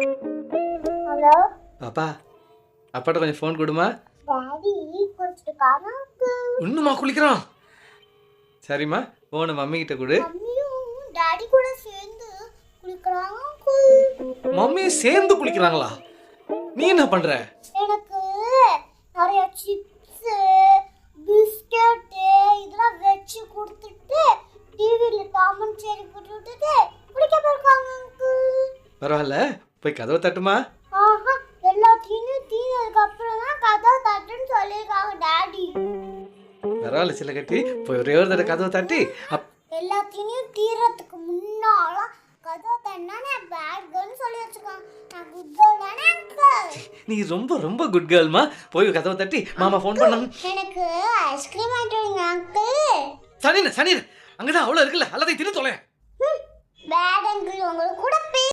Hello? பாப்பா அப்பாட்ட கொஞ்சம் ஃபோன் கொடுமா. இன்னுமா குளிக்கிறான். சரிம்மா ஃபோனை மம்மி கிட்ட கொடு. மம்மியும் டாடி கூட சேர்ந்து குளிக்கிறாங்க uncle. மம்மி சேர்ந்து குளிக்கிறாங்களா? நீ என்ன பண்ற? எனக்கு நிறைய சிப்ஸு பிஸ்கட்டு இதெல்லாம் வச்சு கொடுத்துட்டு டிவியில் டாமன் சரி போட்டு விட்டுட்டு குளிக்க uncle. பரவாயில்ல போய் கதவை தட்டுமா? எல்லாத்தையும் தீனதுக்கு அப்புறம் தான் கதை தட்டுன்னு சொல்லியிருக்காங்க டாடி. பரவாயில்ல சில கட்டி போய் ஒரே ஒரு தடவை கதவை தட்டி அப் எல்லாத்தையும் தீரத்துக்கு முன்னால கதை தட்டினா நான் பேட் கேர்ள்னு சொல்லி வச்சுக்கோங்க. நான் குட் கேர்ள் தானே? நீ ரொம்ப ரொம்ப குட் கேர்ள்மா போய் கதவை தட்டி மாமா ஃபோன் பண்ண எனக்கு ஐஸ்கிரீம் வாங்கிட்டு அங்கிள் சனின சனின அங்கதான் அவ்வளோ இருக்குல்ல எல்லாத்தையும் தின்னு தொலை